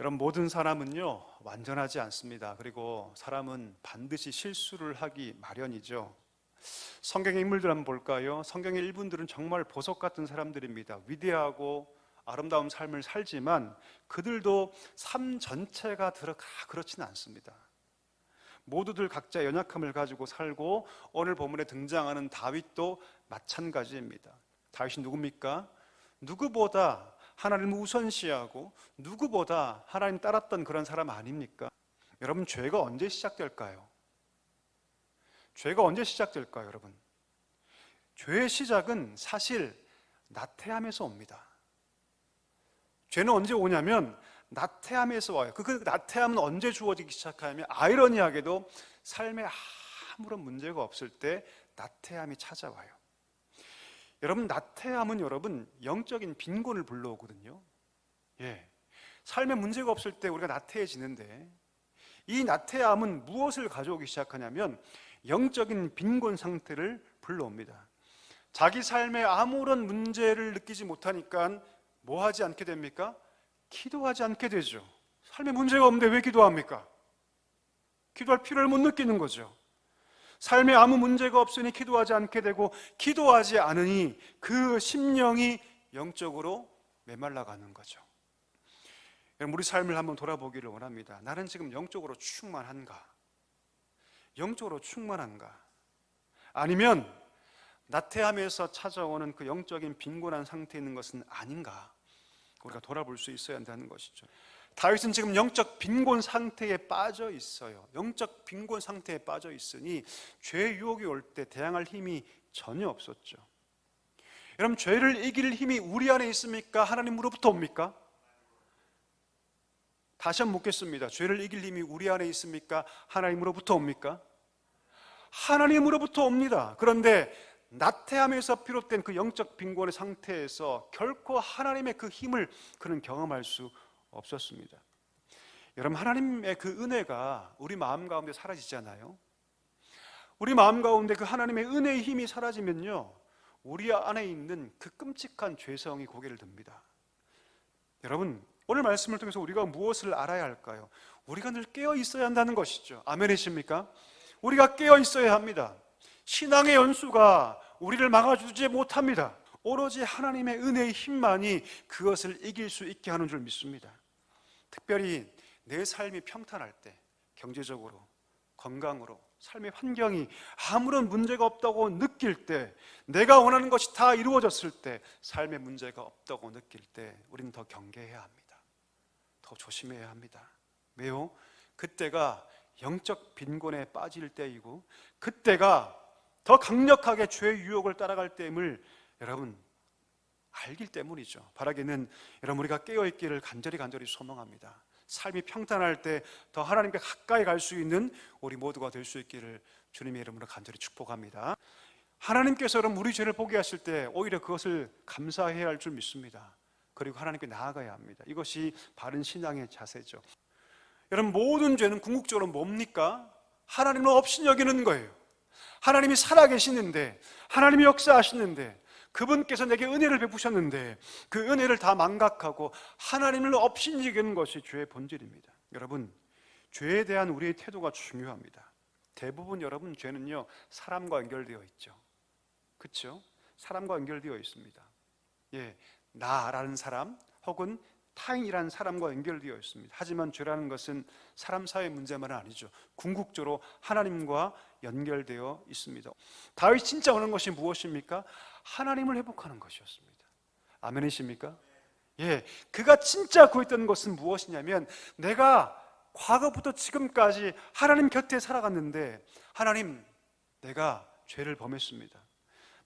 여러분 모든 사람은요 완전하지 않습니다. 그리고 사람은 반드시 실수를 하기 마련이죠. 성경의 인물들 한번 볼까요? 성경의 일분들은 정말 보석 같은 사람들입니다. 위대하고 아름다운 삶을 살지만 그들도 삶 전체가 들어가 그렇지는 않습니다. 모두들 각자 연약함을 가지고 살고 오늘 본문에 등장하는 다윗도 마찬가지입니다. 다윗이 누굽니까? 누구보다 하나님을 우선시하고 누구보다 하나님 따랐던 그런 사람 아닙니까? 여러분 죄가 언제 시작될까요? 죄가 언제 시작될까요, 여러분? 죄의 시작은 사실 나태함에서 옵니다. 죄는 언제 오냐면 나태함에서 와요. 그, 그 나태함은 언제 주어지기 시작하냐면 아이러니하게도 삶에 아무런 문제가 없을 때 나태함이 찾아와요. 여러분 나태함은 여러분 영적인 빈곤을 불러오거든요. 예. 삶에 문제가 없을 때 우리가 나태해지는데 이 나태함은 무엇을 가져오기 시작하냐면 영적인 빈곤 상태를 불러옵니다. 자기 삶에 아무런 문제를 느끼지 못하니까 뭐 하지 않게 됩니까? 기도하지 않게 되죠. 삶에 문제가 없는데 왜 기도합니까? 기도할 필요를 못 느끼는 거죠. 삶에 아무 문제가 없으니 기도하지 않게 되고 기도하지 않으니 그 심령이 영적으로 메말라 가는 거죠. 여러분, 우리 삶을 한번 돌아보기를 원합니다. 나는 지금 영적으로 충만한가? 영적으로 충만한가? 아니면 나태함에서 찾아오는 그 영적인 빈곤한 상태에 있는 것은 아닌가? 우리가 돌아볼 수 있어야 한다는 것이죠. 다윗은 지금 영적 빈곤 상태에 빠져 있어요. 영적 빈곤 상태에 빠져 있으니 죄 유혹이 올 때 대항할 힘이 전혀 없었죠. 여러분 죄를 이길 힘이 우리 안에 있습니까? 하나님으로부터 옵니까? 다시 한번 묻겠습니다. 죄를 이길 힘이 우리 안에 있습니까? 하나님으로부터 옵니까? 하나님으로부터 옵니다. 그런데 나태함에서 비롯된 그 영적 빈곤의 상태에서 결코 하나님의 그 힘을 그는 경험할 수 없었습니다. 여러분 하나님의 그 은혜가 우리 마음 가운데 사라지잖아요. 우리 마음 가운데 그 하나님의 은혜의 힘이 사라지면요. 우리 안에 있는 그 끔찍한 죄성이 고개를 듭니다. 여러분 오늘 말씀을 통해서 우리가 무엇을 알아야 할까요? 우리가 늘 깨어 있어야 한다는 것이죠. 아멘이십니까? 우리가 깨어 있어야 합니다. 신앙의 연수가 우리를 막아주지 못합니다. 오로지 하나님의 은혜의 힘만이 그것을 이길 수 있게 하는 줄 믿습니다. 특별히 내 삶이 평탄할 때, 경제적으로, 건강으로, 삶의 환경이 아무런 문제가 없다고 느낄 때, 내가 원하는 것이 다 이루어졌을 때, 삶의 문제가 없다고 느낄 때, 우리는 더 경계해야 합니다. 더 조심해야 합니다. 왜요? 그때가 영적 빈곤에 빠질 때이고, 그때가 더 강력하게 죄의 유혹을 따라갈 때임을 여러분 알기 때문이죠. 바라기는 여러분 우리가 깨어 있기를 간절히 간절히 소망합니다. 삶이 평탄할 때 더 하나님께 가까이 갈 수 있는 우리 모두가 될 수 있기를 주님의 이름으로 간절히 축복합니다. 하나님께서 여러분 우리 죄를 보게 하실 때 오히려 그것을 감사해야 할 줄 믿습니다. 그리고 하나님께 나아가야 합니다. 이것이 바른 신앙의 자세죠. 여러분 모든 죄는 궁극적으로 뭡니까? 하나님을 없인 여기는 거예요. 하나님이 살아계시는데 하나님이 역사하시는데 그분께서 내게 은혜를 베푸셨는데 그 은혜를 다 망각하고 하나님을 없인 여기는 것이 죄의 본질입니다. 여러분 죄에 대한 우리의 태도가 중요합니다. 대부분 여러분 죄는요 사람과 연결되어 있죠. 그렇죠? 사람과 연결되어 있습니다. 예, 나라는 사람 혹은 타인이라는 사람과 연결되어 있습니다. 하지만 죄라는 것은 사람 사이의 문제만은 아니죠. 궁극적으로 하나님과 연결되어 있습니다. 다윗 진짜 원하는 것이 무엇입니까? 하나님을 회복하는 것이었습니다. 아멘이십니까? 예, 그가 진짜 구했던 것은 무엇이냐면 내가 과거부터 지금까지 하나님 곁에 살아갔는데 하나님 내가 죄를 범했습니다.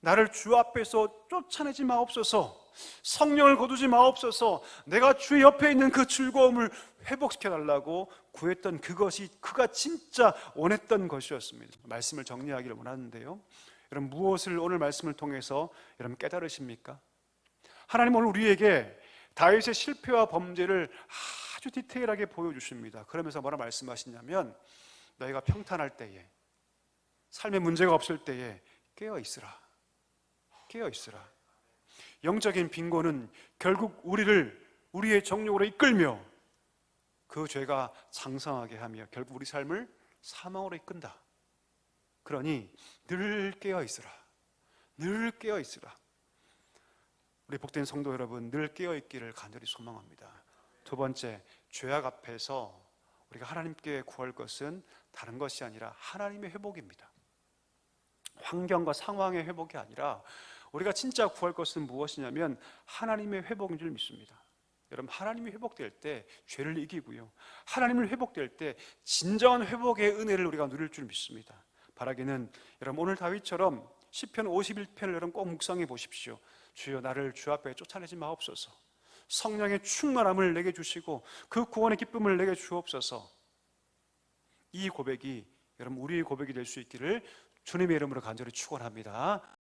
나를 주 앞에서 쫓아내지 마옵소서. 성령을 거두지 마옵소서. 내가 주 옆에 있는 그 즐거움을 회복시켜 달라고 구했던 그것이 그가 진짜 원했던 것이었습니다. 말씀을 정리하기를 원하는데요. 여러분 무엇을 오늘 말씀을 통해서 여러분 깨달으십니까? 하나님 오늘 우리에게 다윗의 실패와 범죄를 아주 디테일하게 보여주십니다. 그러면서 뭐라 말씀하시냐면 너희가 평탄할 때에 삶에 문제가 없을 때에 깨어 있으라. 깨어 있으라. 영적인 빈곤은 결국 우리를 우리의 정욕으로 이끌며 그 죄가 장성하게 하며 결국 우리 삶을 사망으로 이끈다. 그러니 늘 깨어 있으라. 늘 깨어 있으라. 우리 복된 성도 여러분 늘 깨어 있기를 간절히 소망합니다. 두 번째, 죄악 앞에서 우리가 하나님께 구할 것은 다른 것이 아니라 하나님의 회복입니다. 환경과 상황의 회복이 아니라 우리가 진짜 구할 것은 무엇이냐면 하나님의 회복인 줄 믿습니다. 여러분 하나님이 회복될 때 죄를 이기고요. 하나님을 회복될 때 진정한 회복의 은혜를 우리가 누릴 줄 믿습니다. 바라기는 여러분 오늘 다윗처럼 시편 51편을 여러분 꼭 묵상해 보십시오. 주여 나를 주 앞에 쫓아내지 마옵소서. 성령의 충만함을 내게 주시고 그 구원의 기쁨을 내게 주옵소서. 이 고백이 여러분 우리의 고백이 될 수 있기를 주님의 이름으로 간절히 축원합니다.